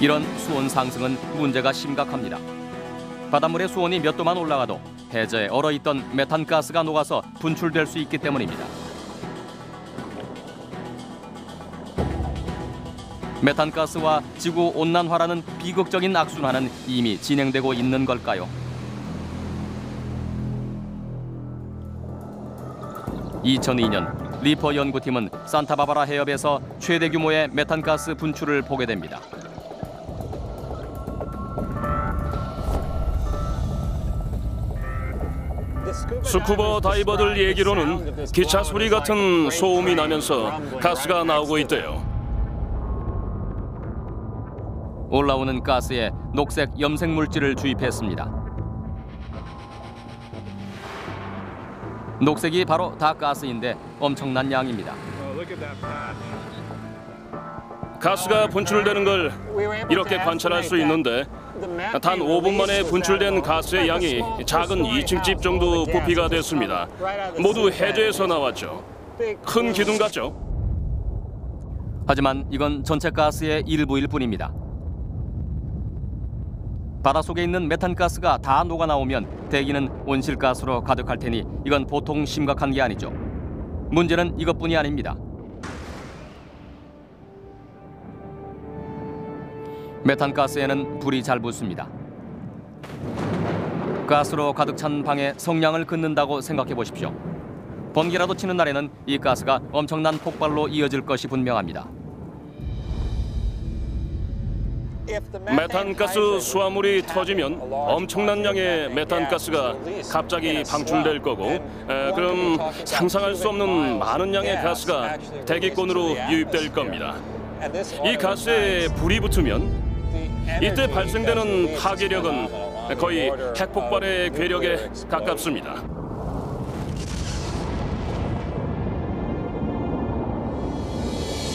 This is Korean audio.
이런 수온 상승은 문제가 심각합니다. 바닷물의 수온이 몇 도만 올라가도 해저에 얼어있던 메탄가스가 녹아서 분출될 수 있기 때문입니다. 메탄가스와 지구 온난화라는 비극적인 악순환은 이미 진행되고 있는 걸까요? 2002년 리퍼 연구팀은 산타바바라 해협에서 최대 규모의 메탄가스 분출을 보게 됩니다. 스쿠버 다이버들 얘기로는 기차 소리 같은 소음이 나면서 가스가 나오고 있대요. 올라오는 가스에 녹색 염색 물질을 주입했습니다. 녹색이 바로 다 가스인데 엄청난 양입니다. 가스가 분출되는 걸 이렇게 관찰할 수 있는데 단 5분 만에 분출된 가스의 양이 작은 2층 집 정도 부피가 됐습니다. 모두 해저에서 나왔죠. 큰 기둥 같죠? 하지만 이건 전체 가스의 일부일 뿐입니다. 바닷속에 있는 메탄가스가 다 녹아 나오면 대기는 온실가스로 가득할 테니 이건 보통 심각한 게 아니죠. 문제는 이것뿐이 아닙니다. 메탄가스에는 불이 잘 붙습니다. 가스로 가득 찬 방에 성냥을 긋는다고 생각해 보십시오. 번개라도 치는 날에는 이 가스가 엄청난 폭발로 이어질 것이 분명합니다. 메탄가스 수화물이 터지면 엄청난 양의 메탄가스가 갑자기 방출될 거고 에, 그럼 상상할 수 없는 많은 양의 가스가 대기권으로 유입될 겁니다. 이 가스에 불이 붙으면 이때 발생되는 파괴력은 거의 핵폭발의 괴력에 가깝습니다.